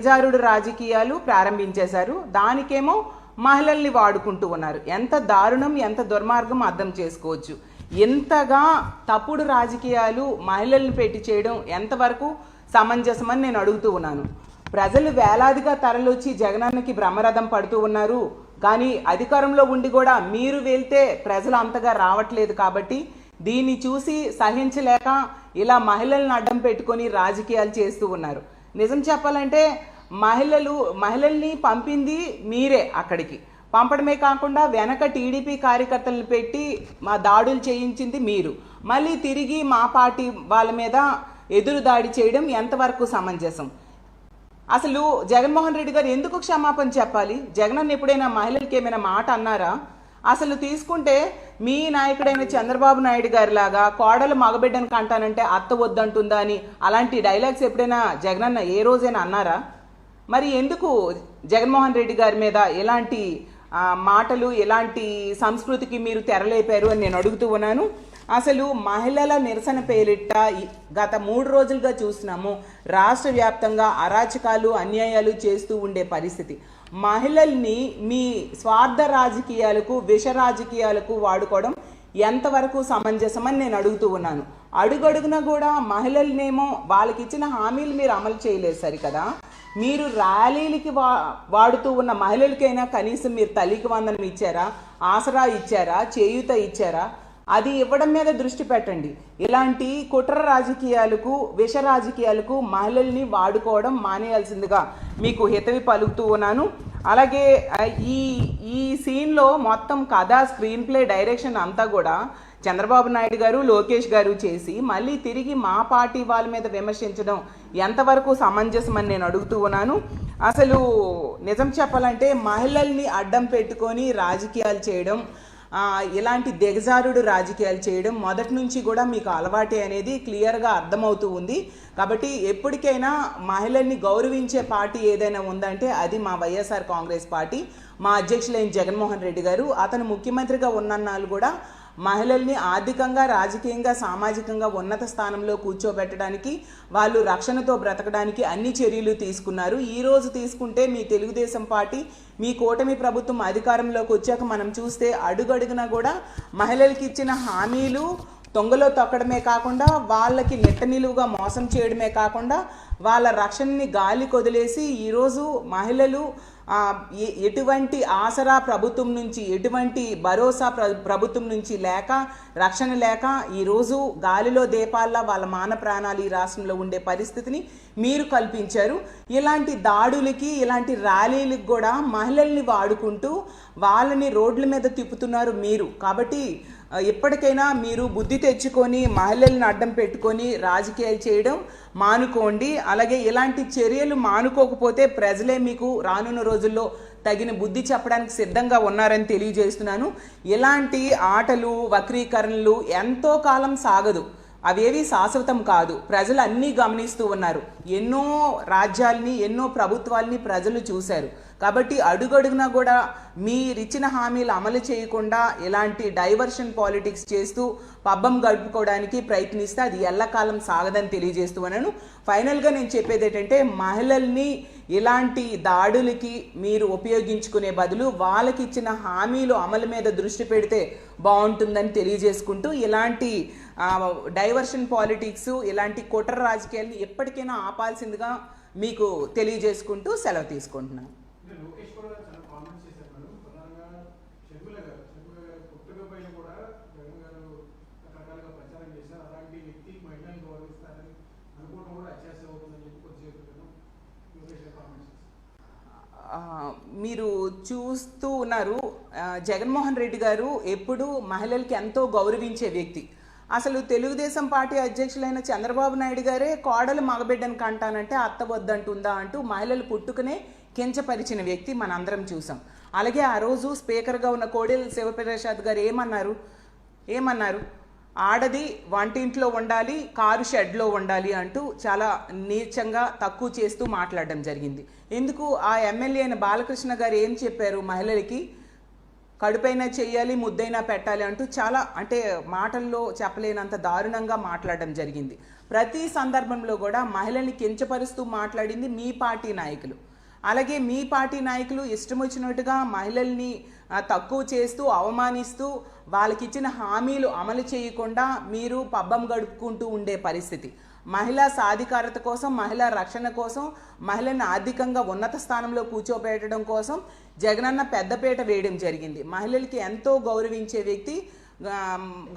బేజారుడు రాజకీయాలు ప్రారంభించేశారు. దానికేమో మహిళల్ని వాడుకుంటూ ఉన్నారు. ఎంత దారుణం ఎంత దుర్మార్గం అర్థం చేసుకోవచ్చు. ఎంతగా తప్పుడు రాజకీయాలు మహిళల్ని పెట్టి చేయడం ఎంతవరకు సమంజసమని నేను అడుగుతూ ఉన్నాను. ప్రజలు వేలాదిగా తరలొచ్చి జగనానికి బ్రహ్మరథం పడుతూ ఉన్నారు. కానీ అధికారంలో ఉండి కూడా మీరు వెళ్తే ప్రజలు అంతగా రావట్లేదు కాబట్టి దీన్ని చూసి సహించలేక ఇలా మహిళలను అడ్డం పెట్టుకొని రాజకీయాలు చేస్తూ ఉన్నారు. నిజం చెప్పాలంటే మహిళలు మహిళల్ని పంపింది మీరే అక్కడికి. పంపడమే కాకుండా వెనక టీడీపీ కార్యకర్తలను పెట్టి మా దాడులు చేయించింది మీరు. మళ్ళీ తిరిగి మా పార్టీ వాళ్ళ మీద ఎదురు దాడి చేయడం ఎంతవరకు సమంజసం? అసలు జగన్మోహన్ రెడ్డి గారు ఎందుకు క్షమాపణ చెప్పాలి? జగనన్న ఎప్పుడైనా మహిళలకి ఏమైనా మాట అన్నారా? అసలు తీసుకుంటే మీ నాయకుడైన చంద్రబాబు నాయుడు గారి లాగా కోడలు మగబిడ్డను కంటానంటే అత్త వద్దంటుందా అని అలాంటి డైలాగ్స్ ఎప్పుడైనా జగనన్న ఏ రోజైనా అన్నారా? మరి ఎందుకు జగన్మోహన్ రెడ్డి గారి మీద ఎలాంటి మాటలు ఎలాంటి సంస్కృతికి మీరు తెరలేపారు అని నేను అడుగుతూ ఉన్నాను. అసలు మహిళల నిరసన పేరిట గత మూడు రోజులుగా చూస్తున్నాము రాష్ట్ర వ్యాప్తంగా అరాచకాలు అన్యాయాలు చేస్తూ ఉండే పరిస్థితి. మహిళల్ని మీ స్వార్థ రాజకీయాలకు విష రాజకీయాలకు వాడుకోవడం ఎంతవరకు సమంజసమని నేను అడుగుతూ ఉన్నాను. అడుగడుగున కూడా మహిళలనేమో వాళ్ళకి ఇచ్చిన హామీలు మీరు అమలు చేయలేదు సరికదా? మీరు ర్యాలీలకి వా వాడుతూ ఉన్న మహిళలకైనా కనీసం మీరు తల్లికి వందనం ఇచ్చారా? ఆసరా ఇచ్చారా? చేయూత ఇచ్చారా? అది ఇవ్వడం మీద దృష్టి పెట్టండి. ఇలాంటి కుట్ర రాజకీయాలకు విష రాజకీయాలకు మహిళల్ని వాడుకోవడం మానేయాల్సిందిగా మీకు హితవి పలుకుతూ ఉన్నాను. అలాగే ఈ ఈ సీన్లో మొత్తం కథ స్క్రీన్ ప్లే డైరెక్షన్ అంతా కూడా చంద్రబాబు నాయుడు గారు లోకేష్ గారు చేసి మళ్ళీ తిరిగి మా పార్టీ వాళ్ళ మీద విమర్శించడం ఎంతవరకు సమంజసమని నేను అడుగుతూ ఉన్నాను. అసలు నిజం చెప్పాలంటే మహిళల్ని అడ్డం పెట్టుకొని రాజకీయాలు చేయడం ఇలాంటి దిగజారుడు రాజకీయాలు చేయడం మొదటి నుంచి కూడా మీకు అలవాటే అనేది క్లియర్గా అర్థమవుతూ ఉంది. కాబట్టి ఎప్పటికైనా మహిళల్ని గౌరవించే పార్టీ ఏదైనా ఉందంటే అది మా వైఎస్ఆర్ కాంగ్రెస్ పార్టీ. మా అధ్యక్షులైన జగన్మోహన్ రెడ్డి గారు అతను ముఖ్యమంత్రిగా ఉన్నన్నాళ్ళు కూడా మహిళల్ని ఆర్థికంగా రాజకీయంగా సామాజికంగా ఉన్నత స్థానంలో కూర్చోబెట్టడానికి వాళ్ళు రక్షణతో బ్రతకడానికి అన్ని చర్యలు తీసుకున్నారు. ఈ రోజు తీసుకుంటే మీ తెలుగుదేశం పార్టీ మీ కూటమి ప్రభుత్వం అధికారంలోకి వచ్చాక మనం చూస్తే అడుగడుగునా కూడా మహిళలకి ఇచ్చిన హామీలు తొంగలో తొక్కడమే కాకుండా వాళ్ళకి నెట్ట నిలువుగా మోసం చేయడమే కాకుండా వాళ్ళ రక్షణని గాలి కొదిలేసి ఈరోజు మహిళలు ఎటువంటి ఆసరా ప్రభుత్వం నుంచి ఎటువంటి భరోసా ప్ర ప్రభుత్వం నుంచి లేక రక్షణ లేక ఈరోజు గాలిలో దీపాల్లో వాళ్ళ మాన ప్రాణాలు ఈ రాష్ట్రంలో ఉండే పరిస్థితిని మీరు కల్పించారు. ఇలాంటి దాడులకి ఇలాంటి ర్యాలీలకు కూడా మహిళల్ని వాడుకుంటూ వాళ్ళని రోడ్ల మీద తిప్పుతున్నారు మీరు. కాబట్టి ఎప్పటికైనా మీరు బుద్ధి తెచ్చుకొని మహిళలను అడ్డం పెట్టుకొని రాజకీయాలు చేయడం మానుకోండి. అలాగే ఇలాంటి చర్యలు మానుకోకపోతే ప్రజలే మీకు రానున్న రోజుల్లో తగిన బుద్ధి చెప్పడానికి సిద్ధంగా ఉన్నారని తెలియజేస్తున్నాను. ఇలాంటి ఆటలు వక్రీకరణలు ఎంతో కాలం సాగదు. అవేవి శాశ్వతం కాదు. ప్రజలు అన్నీ గమనిస్తూ ఉన్నారు. ఎన్నో రాజ్యాల్ని ఎన్నో ప్రభుత్వాల్ని ప్రజలు చూశారు. కాబట్టి అడుగడుగునా కూడా మీరిచ్చిన హామీలు అమలు చేయకుండా ఇలాంటి డైవర్షన్ పాలిటిక్స్ చేస్తూ పబ్బం గడుపుకోవడానికి ప్రయత్నిస్తే అది ఎల్లకాలం సాగదని తెలియజేస్తూ అన్నాను ఫైనల్గా నేను చెప్పేది ఏంటంటే మహిళల్ని ఇలాంటి దాడులకి మీరు ఉపయోగించుకునే బదులు వాళ్ళకి ఇచ్చిన హామీలు అమలు మీద దృష్టి పెడితే బాగుంటుందని తెలియజేసుకుంటూ ఇలాంటి డైవర్షన్ పాలిటిక్స్ ఇలాంటి కుట్ర రాజకీయాల్ని ఎప్పటికైనా ఆపాల్సిందిగా మీకు తెలియజేసుకుంటూ సెలవు తీసుకుంటున్నాను అంటే లోకేష్ కూడా చాలా కామెంట్స్ చేశారు మేడం ప్రధానంగా షర్మిల గారు షర్మిల గారు పుట్టుక పైన కూడా జగన్ గారు రకరకాలుగా ప్రచారం చేశారు అలాంటి వ్యక్తి మహిళలను గౌరవిస్తారని అనుకోవడం కూడా అత్యాశ అవుతుందని చెప్పి కొద్దిసేపు క్రితం లోకేష్ గారు కామెంట్స్ చేశారు ఆ, మీరు చూస్తూ ఉన్నారు. జగన్మోహన్ రెడ్డి గారు ఎప్పుడూ మహిళలకి ఎంతో గౌరవించే వ్యక్తి. అసలు తెలుగుదేశం పార్టీ అధ్యక్షులైన చంద్రబాబు నాయుడు గారే కోడలు మగబిడ్డను కంటానంటే అత్త వద్దంటుందా అంటూ మహిళలు పుట్టుకునే కించపరిచిన వ్యక్తి మనందరం చూసాం. అలాగే ఆ రోజు స్పీకర్గా ఉన్న కోడెల శివప్రసాద్ గారు ఏమన్నారు? ఏమన్నారు? ఆడది వంటింట్లో ఉండాలి కారు షెడ్లో ఉండాలి అంటూ చాలా నీచంగా తక్కువ చేస్తూ మాట్లాడడం జరిగింది. ఎందుకు ఆ ఎమ్మెల్యే అయిన బాలకృష్ణ గారు ఏం చెప్పారు? మహిళలకి కడుపైనా చేయాలి ముద్దైనా పెట్టాలి అంటూ చాలా అంటే మాటల్లో చెప్పలేనంత దారుణంగా మాట్లాడడం జరిగింది. ప్రతి సందర్భంలో కూడా మహిళల్ని కించపరుస్తూ మాట్లాడింది మీ పార్టీ నాయకులు. అలాగే మీ పార్టీ నాయకులు ఇష్టం వచ్చినట్టుగా మహిళల్ని తక్కువ చేస్తూ అవమానిస్తూ వాళ్ళకి ఇచ్చిన హామీలు అమలు చేయకుండా మీరు పబ్బం గడుపుకుంటూ ఉండే పరిస్థితి. మహిళా సాధికారత కోసం మహిళా రక్షణ కోసం మహిళను ఆర్థికంగా ఉన్నత స్థానంలో కూర్చోబెట్టడం కోసం జగనన్న పెద్దపీట వేయడం జరిగింది. మహిళలకి ఎంతో గౌరవించే వ్యక్తి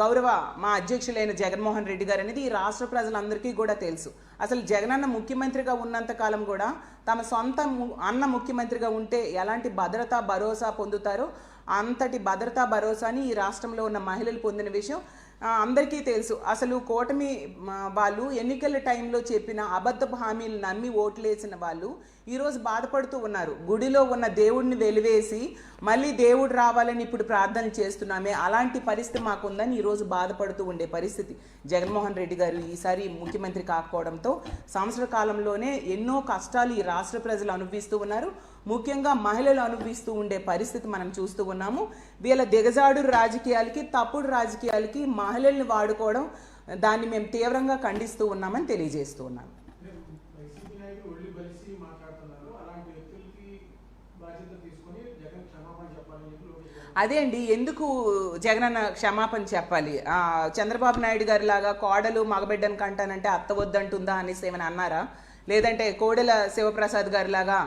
గౌరవ మా అధ్యక్షులైన జగన్మోహన్ రెడ్డి గారు అనేది ఈ రాష్ట్ర ప్రజలందరికీ కూడా తెలుసు. అసలు జగనన్న ముఖ్యమంత్రిగా ఉన్నంత కాలం కూడా తమ సొంత ము- అన్న ముఖ్యమంత్రిగా ఉంటే ఎలాంటి భద్రత భరోసా పొందుతారో అంతటి భద్రతా భరోసాని ఈ రాష్ట్రంలో ఉన్న మహిళలు పొందిన విషయం అందరికీ తెలుసు. అసలు కూటమి వాళ్ళు ఎన్నికల టైంలో చెప్పిన అబద్ధపు హామీలు నమ్మి ఓట్లేసిన వాళ్ళు ఈరోజు బాధపడుతూ ఉన్నారు. గుడిలో ఉన్న దేవుడిని వెలివేసి మళ్ళీ దేవుడు రావాలని ఇప్పుడు ప్రార్థన చేస్తున్నామే. అలాంటి పరిస్థితి మాకుందని ఈరోజు బాధపడుతూ ఉండే పరిస్థితి. జగన్మోహన్ రెడ్డి గారు ఈసారి ముఖ్యమంత్రి కాకపోవడంతో సంవత్సర కాలంలోనే ఎన్నో కష్టాలు ఈ రాష్ట్ర ప్రజలు అనుభవిస్తూ ఉన్నారు. ముఖ్యంగా మహిళలు అనుభవిస్తూ ఉండే పరిస్థితి మనం చూస్తూ ఉన్నాము. వీళ్ళ దిగజాడు రాజకీయాలకి తప్పుడు రాజకీయాలకి మహిళల్ని వాడుకోవడం దాన్ని మేము తీవ్రంగా ఖండిస్తూ ఉన్నామని తెలియజేస్తూ ఉన్నాము అంటే వైసీపీ నాయకులు ఒళ్ళు బలిసి మాట్లాడుతున్నారు అలాంటి వ్యక్తులకి బాధ్యత తీసుకొని జగన్ క్షమాపణ చెప్పాలని చెప్పి లోకేష్ గారు అదే అండి ఎందుకు జగనన్న క్షమాపణ చెప్పాలి? చంద్రబాబు నాయుడు గారి లాగా కోడలు మగబిడ్డను కంటానంటే అత్త వద్దంటుందా అనేసి ఏమైనా అన్నారా? లేదంటే కోడెల శివప్రసాద్ గారి లాగా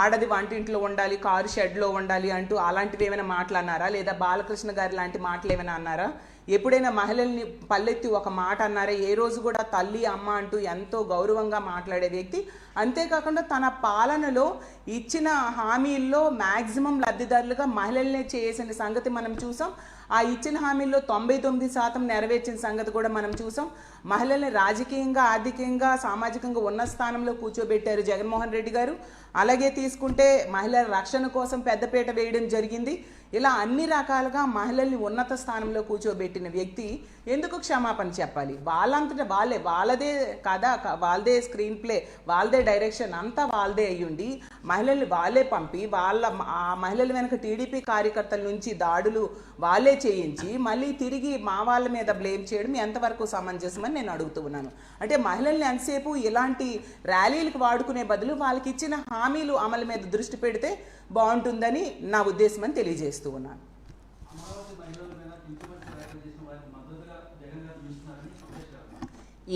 ఆడది వంటింట్లో ఉండాలి కారు షెడ్లో ఉండాలి అంటూ అలాంటివి ఏమైనా మాట్లాడినారా లేదా బాలకృష్ణ గారి లాంటి మాటలు ఏమైనా అన్నారా? ఎప్పుడైనా మహిళల్ని పల్లెత్తి ఒక మాట అన్నారే ఏ రోజు కూడా తల్లి అమ్మ అంటూ ఎంతో గౌరవంగా మాట్లాడే వ్యక్తి. అంతేకాకుండా తన పాలనలో ఇచ్చిన హామీల్లో మ్యాక్సిమం లబ్ధిదారులుగా మహిళల్నే చేసిన సంగతి మనం చూసాం. ఆ ఇచ్చిన హామీల్లో తొంభై తొమ్మిది శాతం నెరవేర్చిన సంగతి కూడా మనం చూసాం. మహిళల్ని రాజకీయంగా ఆర్థికంగా సామాజికంగా ఉన్న స్థానంలో కూర్చోబెట్టారు జగన్మోహన్ రెడ్డి గారు. అలాగే తీసుకుంటే మహిళల రక్షణ కోసం పెద్దపీట వేయడం జరిగింది. ఇలా అన్ని రకాలుగా మహిళల్ని ఉన్నత స్థానంలో కూర్చోబెట్టిన వ్యక్తి ఎందుకు క్షమాపణ చెప్పాలి? వాళ్ళంతటా వాళ్ళే వాళ్ళదే కథ వాళ్ళదే స్క్రీన్ ప్లే వాళ్ళదే డైరెక్షన్ అంతా వాళ్ళదే అయ్యుండి మహిళల్ని వాళ్ళే పంపి వాళ్ళ ఆ మహిళల వెనక టీడీపీ కార్యకర్తల నుంచి దాడులు వాళ్ళే చేయించి మళ్ళీ తిరిగి మా వాళ్ళ మీద బ్లేమ్ చేయడం ఎంతవరకు సమంజసమని నేను అడుగుతూ ఉన్నాను. అంటే మహిళల్ని ఎంతసేపు ఇలాంటి ర్యాలీలకు వాడుకునే బదులు వాళ్ళకి ఇచ్చిన హామీలు అమలు మీద దృష్టి పెడితే బాగుంటుందని నా ఉద్దేశం అని తెలియజేస్తూ ఉన్నాను.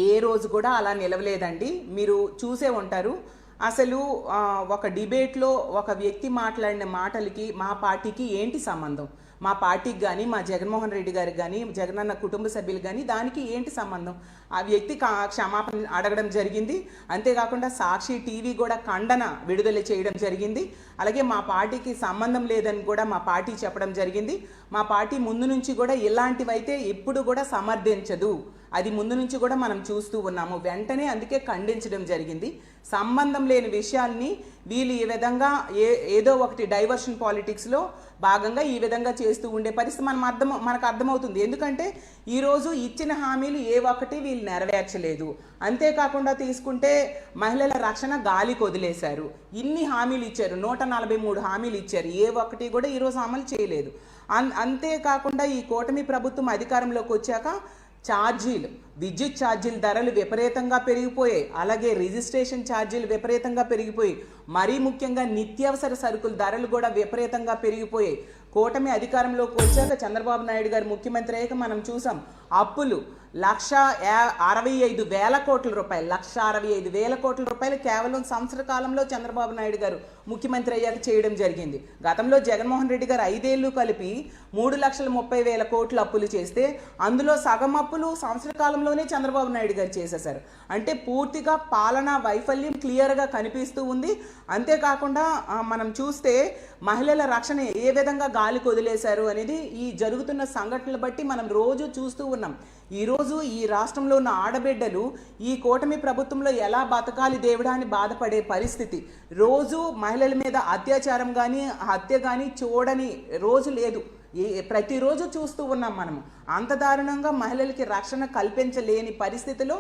ఏ రోజు కూడా అలా నిలవలేదండి. మీరు చూసే ఉంటారు. అసలు ఒక డిబేట్లో ఒక వ్యక్తి మాట్లాడిన మాటలకి మా పార్టీకి ఏంటి సంబంధం? మా పార్టీకి కానీ మా జగన్మోహన్ రెడ్డి గారికి కానీ జగనన్న కుటుంబ సభ్యులు కానీ దానికి ఏంటి సంబంధం? ఆ వ్యక్తి క్షమాపణ అడగడం జరిగింది. అంతేకాకుండా సాక్షి టీవీ కూడా ఖండన విడుదల చేయడం జరిగింది. అలాగే మా పార్టీకి సంబంధం లేదని కూడా మా పార్టీ చెప్పడం జరిగింది. మా పార్టీ ముందు నుంచి కూడా ఇలాంటివైతే ఎప్పుడు కూడా సమర్థించదు. అది ముందు నుంచి కూడా మనం చూస్తూ ఉన్నాము. వెంటనే అందుకే ఖండించడం జరిగింది. సంబంధం లేని విషయాల్ని వీళ్ళు ఈ విధంగా ఏ ఏదో ఒకటి డైవర్షన్ పాలిటిక్స్లో భాగంగా ఈ విధంగా చేస్తూ ఉండే పరిస్థితి మనం అర్థం మనకు అర్థమవుతుంది. ఎందుకంటే ఈరోజు ఇచ్చిన హామీలు ఏ ఒక్కటి వీళ్ళు నెరవేర్చలేదు. అంతేకాకుండా తీసుకుంటే మహిళల రక్షణ గాలికి వదిలేశారు. ఇన్ని హామీలు ఇచ్చారు. నూట నలభై మూడు హామీలు ఇచ్చారు. ఏ ఒక్కటి కూడా ఈరోజు అమలు చేయలేదు. అన్ అంతేకాకుండా ఈ కూటమి ప్రభుత్వం అధికారంలోకి వచ్చాక ఛార్జీలు. విద్యుత్ ఛార్జీల ధరలు విపరీతంగా పెరిగిపోయాయి. అలాగే రిజిస్ట్రేషన్ ఛార్జీలు విపరీతంగా పెరిగిపోయి మరీ ముఖ్యంగా నిత్యావసర సరుకుల ధరలు కూడా విపరీతంగా పెరిగిపోయాయి. కూటమి అధికారంలోకి వచ్చాక చంద్రబాబు నాయుడు గారు ముఖ్యమంత్రి అయ్యాక మనం చూసాం అప్పులు లక్ష అరవై ఐదు వేల కోట్ల రూపాయలు లక్ష అరవై ఐదు వేల కోట్ల రూపాయలు కేవలం సంవత్సర కాలంలో చంద్రబాబు నాయుడు గారు ముఖ్యమంత్రి అయ్యాక చేయడం జరిగింది. గతంలో జగన్మోహన్ రెడ్డి గారు ఐదేళ్ళు కలిపి మూడు లక్షల ముప్పై వేల కోట్లు అప్పులు చేస్తే అందులో సగం అప్పులు సంవత్సర కాలంలోనే చంద్రబాబు నాయుడు గారు చేసేశారు. అంటే పూర్తిగా పాలనా వైఫల్యం క్లియర్గా కనిపిస్తూ ఉంది. అంతేకాకుండా మనం చూస్తే మహిళల రక్షణ ఏ విధంగా గాలికి వదిలేశారు అనేది ఈ జరుగుతున్న సంఘటనలు బట్టి మనం రోజు చూస్తూ ఉన్నాం. ఈరోజు ఈ రాష్ట్రంలో ఉన్న ఆడబిడ్డలు ఈ కూటమి ప్రభుత్వంలో ఎలా బతకాలి దేవుడా అని బాధపడే పరిస్థితి. రోజు మహిళల మీద అత్యాచారం కానీ హత్య కానీ చూడని రోజు లేదు. ఏ ప్రతిరోజు చూస్తూ ఉన్నాం మనము. అంత దారుణంగా మహిళలకి రక్షణ కల్పించలేని పరిస్థితిలో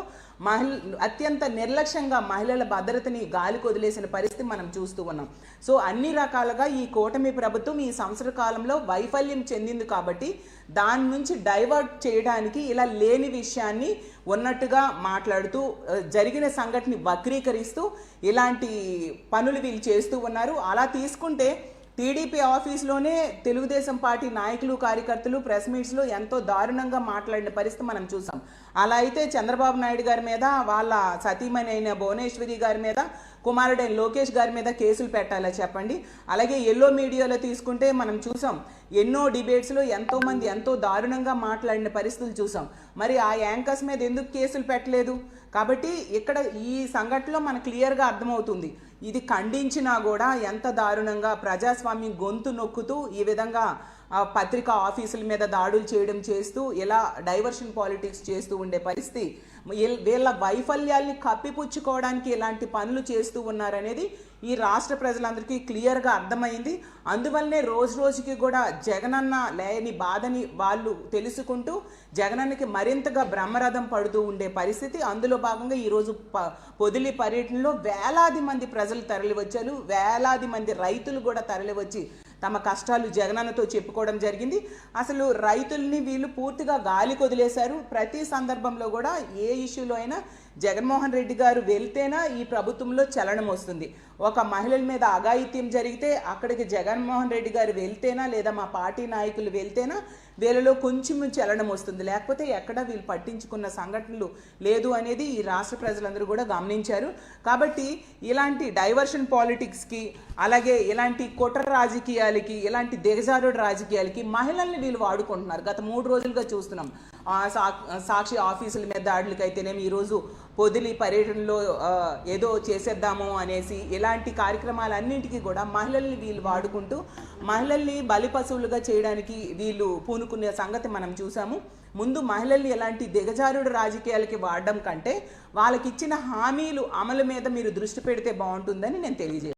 మహిళ అత్యంత నిర్లక్ష్యంగా మహిళల భద్రతని గాలి కొదిలేసిన పరిస్థితి మనం చూస్తూ ఉన్నాం. సో అన్ని రకాలుగా ఈ కూటమి ప్రభుత్వం ఈ సంవత్సర కాలంలో వైఫల్యం చెందింది కాబట్టి దాని నుంచి డైవర్ట్ చేయడానికి ఇలా లేని విషయాన్ని ఉన్నట్టుగా మాట్లాడుతూ జరిగిన సంఘటన వక్రీకరిస్తూ ఇలాంటి పనులు వీళ్ళు చేస్తూ ఉన్నారు. అలా తీసుకుంటే టీడీపీ ఆఫీస్లోనే తెలుగుదేశం పార్టీ నాయకులు కార్యకర్తలు ప్రెస్ మీట్స్లో ఎంతో దారుణంగా మాట్లాడిన పరిస్థితి మనం చూసాం. అలా అయితే చంద్రబాబు నాయుడు గారి మీద వాళ్ళ సతీమణి అయిన భువనేశ్వరి గారి మీద కుమారుడైన లోకేష్ గారి మీద కేసులు పెట్టాలా చెప్పండి? అలాగే ఎల్లో మీడియాలో తీసుకుంటే మనం చూసాం ఎన్నో డిబేట్స్లో ఎంతోమంది ఎంతో దారుణంగా మాట్లాడిన పరిస్థితులు చూసాం. మరి ఆ యాంకర్స్ మీద ఎందుకు కేసులు పెట్టలేదు? కాబట్టి ఇక్కడ ఈ సంఘటనలో మనకు క్లియర్గా అర్థమవుతుంది. ఇది ఖండించినా కూడా ఎంత దారుణంగా ప్రజాస్వామ్యం గొంతు నొక్కుతూ ఈ విధంగా పత్రికా ఆఫీసుల మీద దాడులు చేయడం చేస్తూ ఇలా డైవర్షన్ పాలిటిక్స్ చేస్తూ ఉండే పరిస్థితి వీళ్ళ- వీళ్ళ వైఫల్యాల్ని కప్పిపుచ్చుకోవడానికి ఇలాంటి పనులు చేస్తూ ఉన్నారనేది ఈ రాష్ట్ర ప్రజలందరికీ క్లియర్గా అర్థమైంది. అందువల్లనే రోజు రోజుకి కూడా జగనన్న లేని బాధని వాళ్ళు తెలుసుకుంటూ జగనన్నకి మరింతగా బ్రహ్మరథం పడుతూ ఉండే పరిస్థితి. అందులో భాగంగా ఈరోజు ప పొదిలి పర్యటనలో వేలాది మంది ప్రజలు తరలివచ్చారు. వేలాది మంది రైతులు కూడా తరలివచ్చి తమ కష్టాలు జగనన్నతో చెప్పుకోవడం జరిగింది. అసలు రైతుల్ని వీళ్ళు పూర్తిగా గాలి కొదిలేశారు ప్రతి సందర్భంలో కూడా ఏ ఇష్యూలో అయినా జగన్మోహన్ రెడ్డి గారు వెళ్తేనా ఈ ప్రభుత్వంలో చలనం వస్తుంది. ఒక మహిళల మీద అఘాయిత్యం జరిగితే అక్కడికి జగన్మోహన్ రెడ్డి గారు వెళ్తేనా లేదా మా పార్టీ నాయకులు వెళ్తేనా వీళ్ళలో కొంచెం చలనం వస్తుంది. లేకపోతే ఎక్కడ వీళ్ళు పట్టించుకున్న సంఘటనలు లేదు అనేది ఈ రాష్ట్ర ప్రజలందరూ కూడా గమనించారు. కాబట్టి ఇలాంటి డైవర్షన్ పాలిటిక్స్కి అలాగే ఇలాంటి కుట్ర రాజకీయాలకి ఇలాంటి దిగజారుడు రాజకీయాలకి మహిళల్ని వీళ్ళు వాడుకుంటున్నారు. గత మూడు రోజులుగా చూస్తున్నాం. సాక్షి ఆఫీసుల మీద దాడులకైతేనేమి ఈరోజు పొదిలి పర్యటనలో ఏదో చేసేద్దాము అనేసి ఇలాంటి కార్యక్రమాలన్నింటికీ కూడా మహిళల్ని వీళ్ళు వాడుకుంటూ మహిళల్ని బలి పశువులుగా చేయడానికి వీళ్ళు పూనుకునే సంగతి మనం చూసాము. ముందు మహిళల్ని ఎలాంటి దిగజారుడు రాజకీయాలకి వాడడం కంటే వాళ్ళకి ఇచ్చిన హామీలు అమలు మీద మీరు దృష్టి పెడితే బాగుంటుందని నేను తెలియజేస్తాను